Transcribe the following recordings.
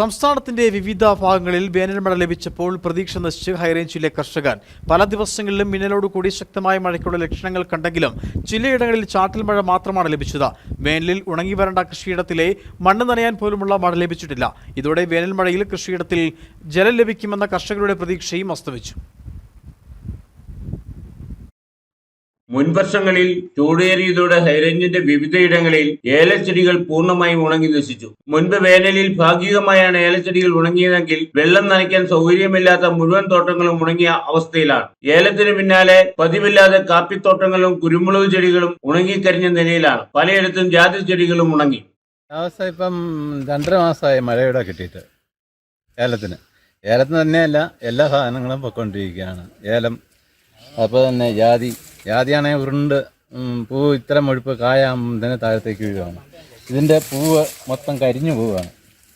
സംസ്ഥാനത്തിന്റെ വിവിധ ഭാഗങ്ങളിൽ വേനൽമഴ ലഭിച്ചപ്പോൾ പ്രതീക്ഷ നശിച്ച് ഹൈറേഞ്ചിലെ കർഷകർ. പല ദിവസങ്ങളിലും മിന്നലോടുകൂടി ശക്തമായ മഴയ്ക്കുള്ള ലക്ഷണങ്ങൾ കണ്ടെങ്കിലും ചിലയിടങ്ങളിൽ ചാറ്റൽ മഴ മാത്രമാണ് ലഭിച്ചത്. വേനലിൽ ഉണങ്ങി വരേണ്ട കൃഷിയിടത്തിലെ മണ്ണ് നനയാൻ പോലുമുള്ള മഴ ലഭിച്ചിട്ടില്ല. ഇതോടെ വേനൽമഴയിൽ കൃഷിയിടത്തിൽ ജലം ലഭിക്കുമെന്ന കർഷകരുടെ പ്രതീക്ഷയും അസ്തമിച്ചു. മുൻവർഷങ്ങളിൽ ചൂടേറിയതോടെ ഹൈറേഞ്ചിന്റെ വിവിധയിടങ്ങളിൽ ഏലച്ചെടികൾ പൂർണമായും ഉണങ്ങി നശിച്ചു. മുൻപ് വേനലിൽ ഭാഗികമായാണ് ഏലച്ചെടികൾ ഉണങ്ങിയതെങ്കിൽ വെള്ളം നനയ്ക്കാൻ സൗകര്യമില്ലാത്ത മുഴുവൻ തോട്ടങ്ങളും ഉണങ്ങിയ അവസ്ഥയിലാണ്. ഏലത്തിന് പിന്നാലെ പതിവില്ലാതെ കാപ്പിത്തോട്ടങ്ങളും കുരുമുളക് ചെടികളും ഉണങ്ങിക്കരിഞ്ഞ നിലയിലാണ്. പലയിടത്തും ജാതി ചെടികളും ഉണങ്ങി. ഇപ്പം രണ്ടര മാസമായി മഴയുടെ കിട്ടിയിട്ട് ഏലത്തിന്. ഏലത്തിന് തന്നെയല്ല എല്ലാ സാധനങ്ങളും പൊയ്ക്കൊണ്ടിരിക്കുകയാണ്. ഏലം അപ്പോൾ തന്നെ ജാതി ജാതിയാണെങ്കിൽ ഉരുണ്ട് പൂവ് ഇത്ര മുഴുപ്പ് കായാകുമ്പോൾ താഴത്തേക്ക് വീഴുകയാണ് ഇതിന്റെ പൂവ് മൊത്തം കരിഞ്ഞു പോവുകയാണ്.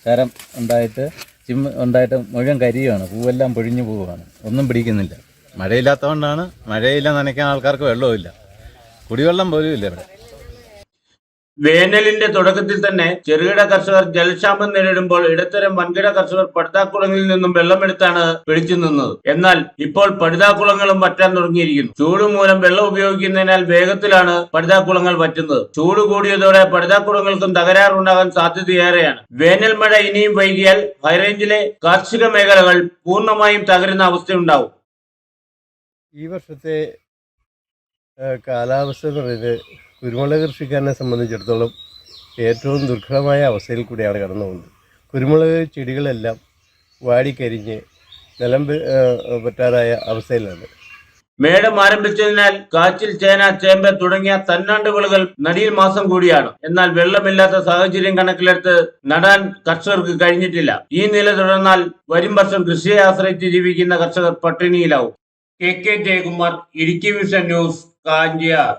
ശരം ഉണ്ടായിട്ട് ചിമ്മ ഉണ്ടായിട്ട് മുഴുവൻ കരിയുകയാണ് പൂവെല്ലാം പൊഴിഞ്ഞു പോവുകയാണ്. ഒന്നും പിടിക്കുന്നില്ല. മഴയില്ലാത്തതുകൊണ്ടാണ് മഴയില്ല നനയ്ക്കാൻ ആൾക്കാർക്ക് വെള്ളവുമില്ല. കുടിവെള്ളം പോലും ഇല്ല ഇവിടെ. വേനലിന്റെ തുടക്കത്തിൽ തന്നെ ചെറുകിട കർഷകർ ജലക്ഷാമം നേരിടുമ്പോൾ ഇടത്തരം വൻകിട കർഷകർ പടുതാക്കുളങ്ങളിൽ നിന്നും വെള്ളമെടുത്താണ് പിടിച്ചു നിന്നത്. എന്നാൽ ഇപ്പോൾ പടുതാക്കുളങ്ങളും വറ്റാൻ തുടങ്ങിയിരിക്കുന്നു. ചൂട് മൂലം വെള്ളം ഉപയോഗിക്കുന്നതിനാൽ വേഗത്തിലാണ് പടുതാക്കുളങ്ങൾ വറ്റുന്നത്. ചൂട് കൂടിയതോടെ പടുതാക്കുളങ്ങൾക്കും തകരാറുണ്ടാകാൻ സാധ്യതയേറെയാണ്. വേനൽ മഴ ഇനിയും വൈകിയാൽ ഹൈറേഞ്ചിലെ കാർഷിക മേഖലകൾ പൂർണമായും തകരുന്ന അവസ്ഥയുണ്ടാവും. ഈ വർഷത്തെ കാലാവസ്ഥ കുരുമുളക് കൃഷിക്കാരനെ സംബന്ധിച്ചിടത്തോളം ഏറ്റവും ദുർഘടമായ അവസ്ഥയിൽ കൂടിയാണ് കടന്നു പോകുന്നത് കുരുമുളക് ചെടികളെല്ലാം വാടിക്കരിഞ്ഞ് നിലം പറ്റാറായ അവസ്ഥയിലാണ്. മേടം ആരംഭിച്ചതിനാൽ കാച്ചിൽ ചേന ചേമ്പ് തുടങ്ങിയ തന്നാണ്ട് വിളകൾ നടിയിൽ മാസം കൂടിയാണ്. എന്നാൽ വെള്ളമില്ലാത്ത സാഹചര്യം കണക്കിലെടുത്ത് നടാൻ കർഷകർക്ക് കഴിഞ്ഞിട്ടില്ല. ഈ നില തുടർന്നാൽ വരും വർഷം കൃഷിയെ ആശ്രയിച്ച് ജീവിക്കുന്ന കർഷകർ പട്ടിണിയിലാവും. K K Jayakumar Idukki vision news Kanchiyar.